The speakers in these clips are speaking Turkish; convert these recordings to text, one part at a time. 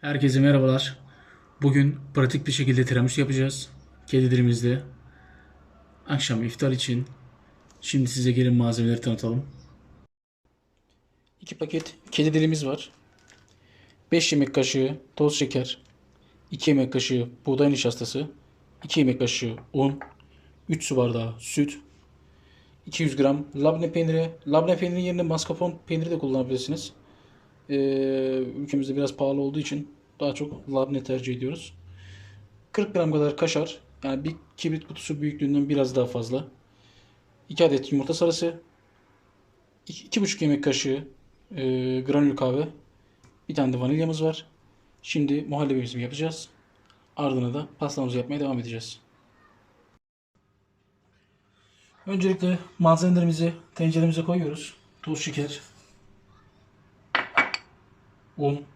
Herkese merhabalar. Bugün pratik bir şekilde tiramisu yapacağız. Kedi dilimizde. Akşam iftar için. Şimdi size gelin malzemeleri tanıtalım. 2 paket kedi dilimiz var. 5 yemek kaşığı toz şeker. 2 yemek kaşığı buğday nişastası. 2 yemek kaşığı un. 3 su bardağı süt. 200 gram labne peyniri. Labne peyniri yerine mascarpone peyniri de kullanabilirsiniz. Ee, ülkemizde biraz pahalı olduğu için daha çok labne tercih ediyoruz. 40 gram kadar kaşar. Yani bir kibrit kutusu büyüklüğünden biraz daha fazla. 2 adet yumurta sarısı. 2,5 yemek kaşığı e, granül kahve. Bir tane de vanilyamız var. Şimdi muhallebimizi yapacağız. Ardına da pastamızı yapmaya devam edeceğiz. Öncelikle malzemelerimizi tenceremize koyuyoruz. Toz şeker, un,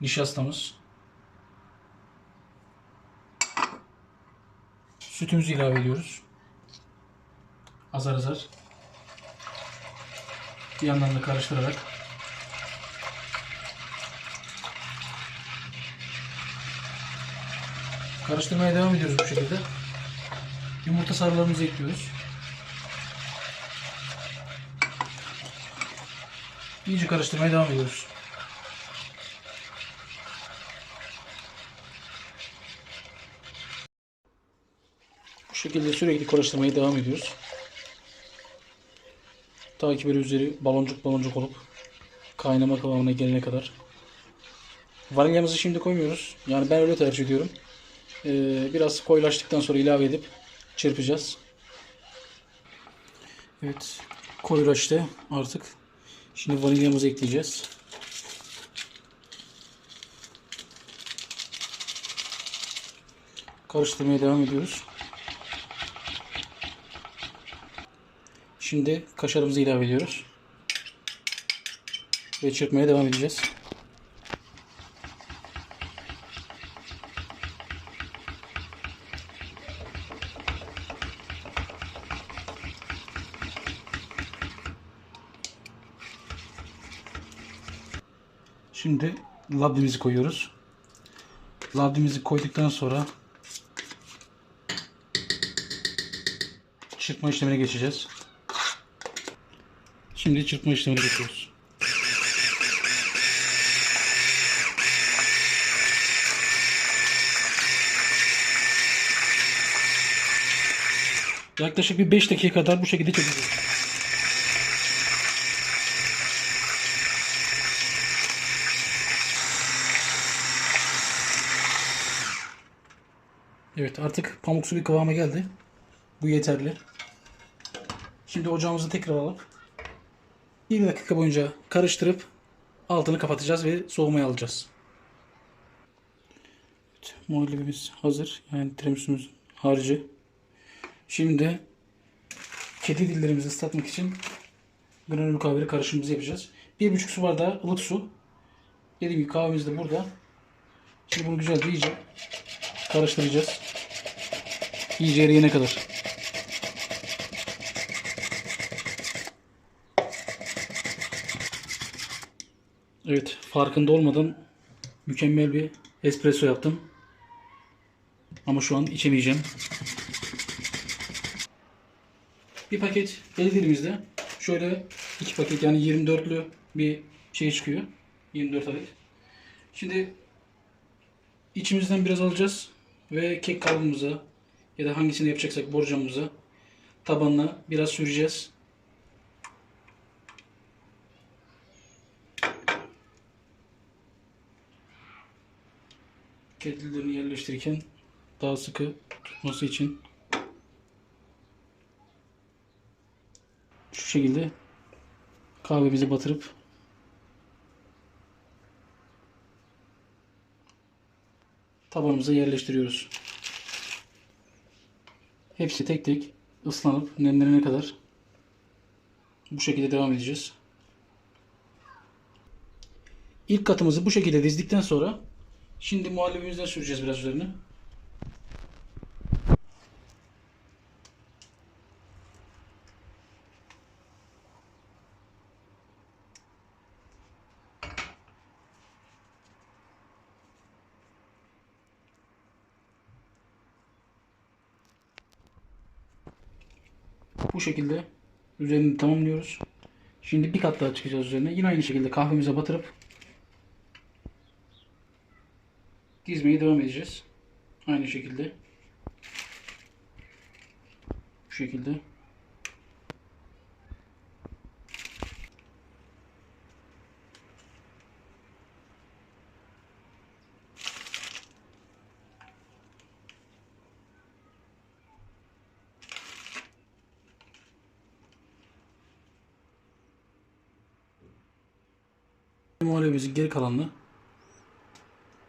nişastamız, sütümüzü ilave ediyoruz. Azar azar. Bir yandan da karıştırarak karıştırmaya devam ediyoruz bu şekilde. Yumurta sarılarımızı ekliyoruz. İyice karıştırmaya devam ediyoruz. Bu şekilde sürekli karıştırmaya devam ediyoruz. Ta ki böyle üzeri baloncuk baloncuk olup kaynama kıvamına gelene kadar. Vanilyamızı şimdi koymuyoruz. Yani ben öyle tercih ediyorum. Ee, biraz koyulaştıktan sonra ilave edip çırpacağız. Evet. Koyulaştı artık. Şimdi vanilyamızı ekleyeceğiz. Karıştırmaya devam ediyoruz. Şimdi kaşarımızı ilave ediyoruz. Ve çırpmaya devam edeceğiz. Şimdi labdimizi koyuyoruz. Labdimizi koyduktan sonra çırpma işlemine geçeceğiz. Şimdi çırpma işlemine geçiyoruz. Yaklaşık bir 5 dakika kadar bu şekilde çırpacağız. Evet artık pamuksu bir kıvama geldi. Bu yeterli. Şimdi ocağımızı tekrar alıp 1 dakika boyunca karıştırıp altını kapatacağız ve soğumaya alacağız. Evet, muhallebimiz hazır. Yani tiramisu'muz harcı. Şimdi kedi dillerimizi ıslatmak için granül kahveli karışımımızı yapacağız. 1,5 su bardağı ılık su. Dediğim gibi kahvemiz de burada. Şimdi bunu güzelce iyice karıştıracağız. İyice eriyene kadar. Evet, farkında olmadan mükemmel bir espresso yaptım. Ama şu an içemeyeceğim. Bir paket el dilimizde şöyle iki paket yani 24'lü bir şey çıkıyor. 24 adet. Şimdi içimizden biraz alacağız ve kek kalıbımıza ya da hangisini yapacaksak borcamımıza tabanına biraz süreceğiz. Kedilerini yerleştirirken daha sıkı tutması için şu şekilde kahvemizi batırıp tabanımıza yerleştiriyoruz. Hepsi tek tek ıslanıp nemlenene kadar bu şekilde devam edeceğiz. İlk katımızı bu şekilde dizdikten sonra şimdi muhallebimizden süreceğiz biraz üzerine. Bu şekilde üzerini tamamlıyoruz. Şimdi bir kat daha çıkacağız üzerine. Yine aynı şekilde kahvemize batırıp dizmeye devam edeceğiz. Aynı şekilde. Bu şekilde. Muhallebimizin geri kalanını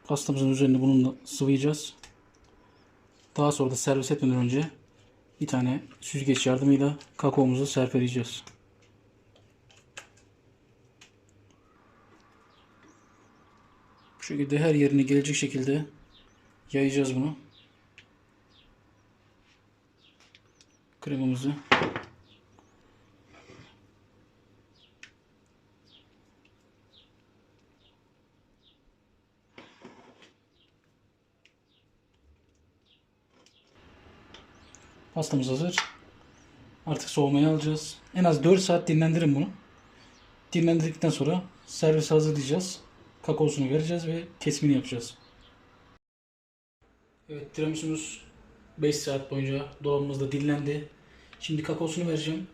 pastamızın üzerine bununla sıvayacağız. Daha sonra da servis etmeden önce bir tane süzgeç yardımıyla kakaomuzu serpeleyeceğiz. Bu şekilde her yerine gelecek şekilde yayacağız bunu. Kremamızı Pastamız hazır. Artık soğumaya alacağız. En az 4 saat dinlendirin bunu. Dinlendirdikten sonra servis hazırlayacağız. Kakaosunu vereceğiz ve kesimini yapacağız. Evet tiramisu'muz 5 saat boyunca dolabımızda dinlendi. Şimdi kakaosunu vereceğim.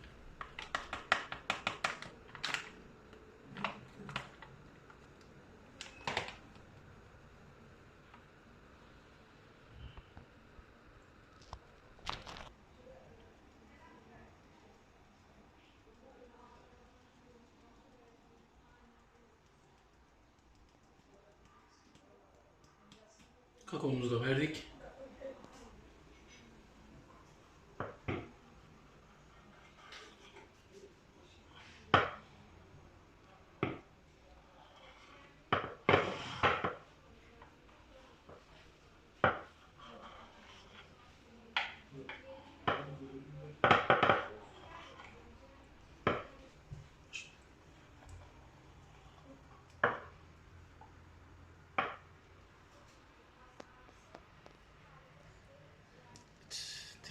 Kakaomuzu da verdik.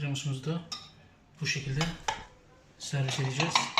Tiramisu'muzu da bu şekilde servis edeceğiz.